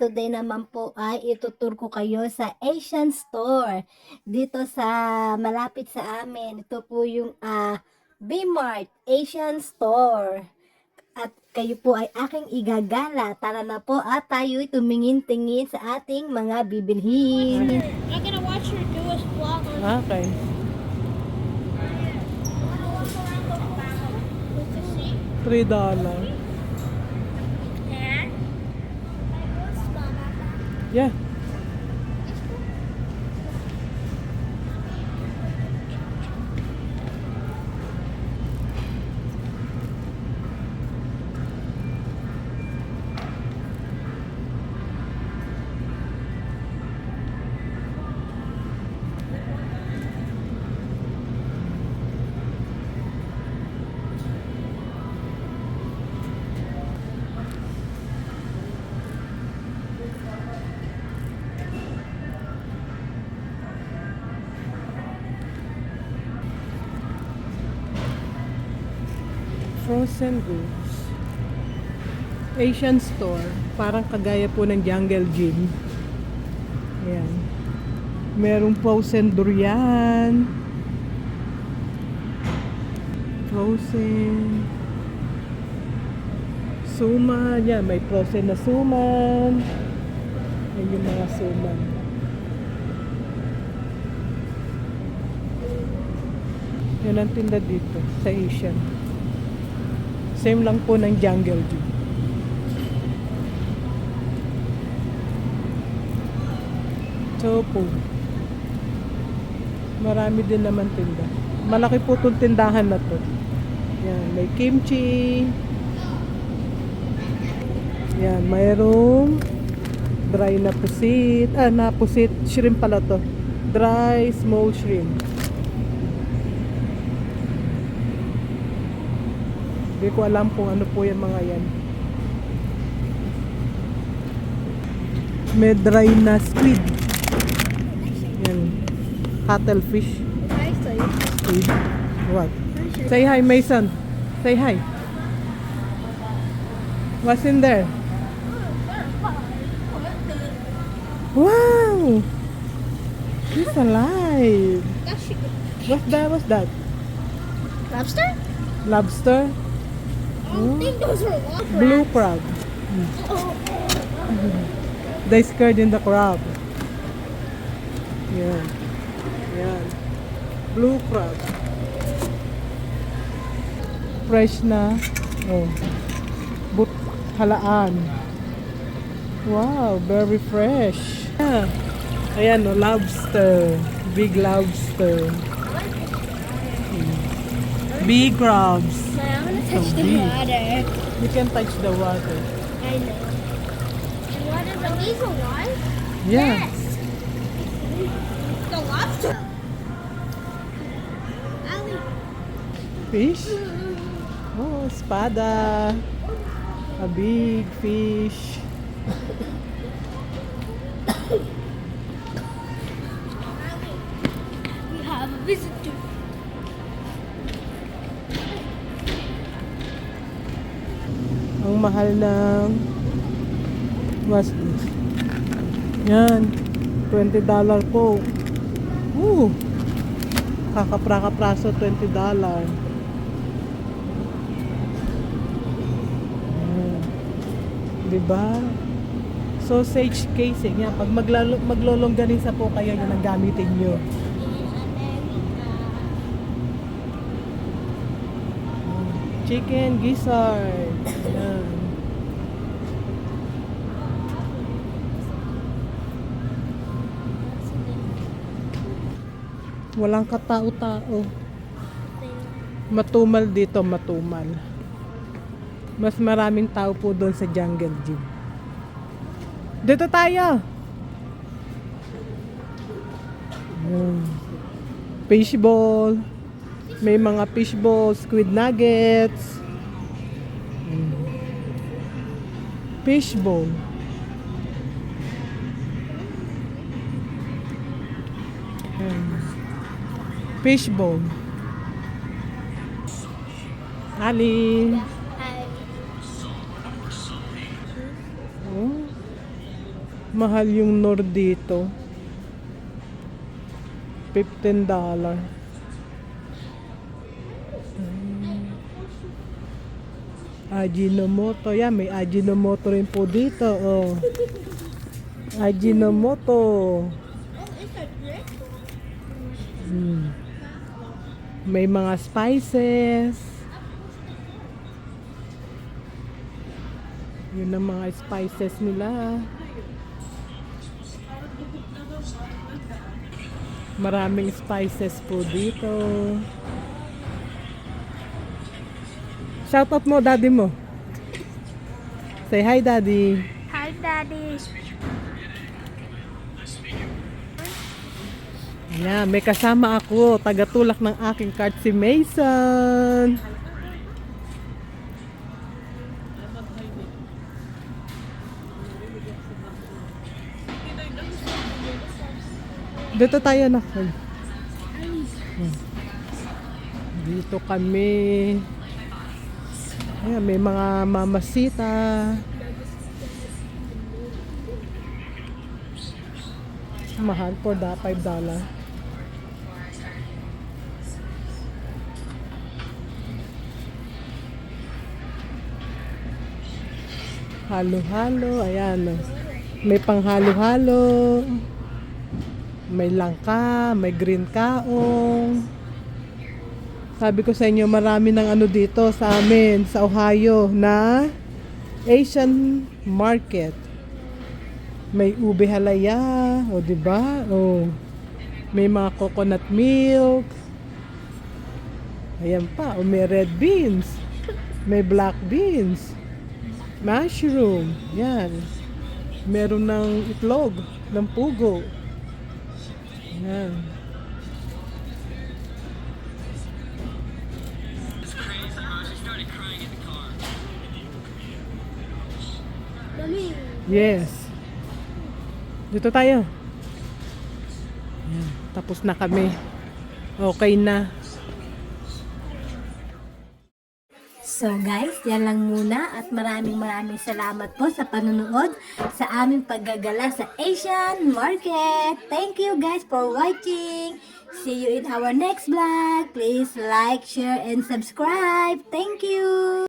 today naman po ay itutur ko kayo sa Asian Store. Dito sa malapit sa amin. Ito po yung ah, B-Mart Asian Store. At kayo po ay aking igagala. Tara na po at tayo'y tumingin-tingin sa ating mga bibilhin. I'm gonna watch your newest vlog on Okay. Three dollar. Yeah. Frozen goods. Asian store. Parang kagaya po ng Jungle Gym. Ayan. Merong frozen durian. Frozen. Suman. Yan, may frozen na suman. Yan yung mga suman. Yan ang tinda dito sa Asian. Same lang po ng Jungle Gym. Topo. Marami din naman tinda. Malaki po itong tindahan na to. Yan, may kimchi. Yan, mayroong dry na pusit. Ah, na pusit. Shrimp pala to. Dry small shrimp. Hindi ko alam kung ano po yung mga yan. May dry na squid. Yan. Cuttlefish. I say, Squid. What? Say hi, Mason. Say hi. What's in there? Wow! He's alive. What's that? What's that? lobster? Lobster? Lobster. Blue crab. They scared in the crab. Yan. Yan. Blue crab. Fresh na. Oh. But halaan. Wow, very fresh. Yeah. Ayan, oh, lobster. Big lobster. Hmm. Big crabs. I want to touch the oh, big. water. You can touch the water. I know. And what is are these alive? Yeah. Yes. The lobster. Ali. Fish? Oh, espada. A big fish. We have a visitor. Ang mahal ng what's this? Yan. $20 po. Woo! Kakapra-kapraso $20. Yan. Diba? Sausage casing. Yan. Pag maglalo, maglolongganisa po kayo, yan ang gamitin nyo. Chicken gizzard. Yan. Walang katao-tao. Matumal dito, matumal. Mas maraming tao po doon sa jungle gym. Dito tayo! Yan. Fishball. May mga fishball, squid nuggets. Mm. Fishball. Yan. Fishball. Ali. Oh. Mahal yung Nor dito. $15. Ajinomoto. Yan, may Ajinomoto rin po dito. Oh. Ajinomoto. Hmm. May mga spices. Yun ang mga spices nila. Maraming spices po dito. Shoutout mo, daddy mo. Say hi, daddy. Hi, Daddy. Ayan, may kasama ako. Tagatulak ng aking card si Mason. Dito tayo na. Dito kami. Ayan, may mga mamasita. Mahal po da, 5 dollar. Halo-halo, ayan. May panghalo-halo. May langka, may green kaong. Sabi ko sa inyo, marami ng ano dito sa amin, sa Ohio, na Asian market. May ube halaya, o di ba? O may mga coconut milk. Ayan pa, o may red beans. May black beans. Mushroom. Yan. Meron ng itlog, ng pugo. Yan. Yes. Dito tayo. Yan. Tapos na kami. Okay na. So guys, yan lang muna at maraming maraming salamat po sa panonood sa aming paggagala sa Asian Market. Thank you guys for watching. See you in our next vlog. Please like, share, and subscribe. Thank you.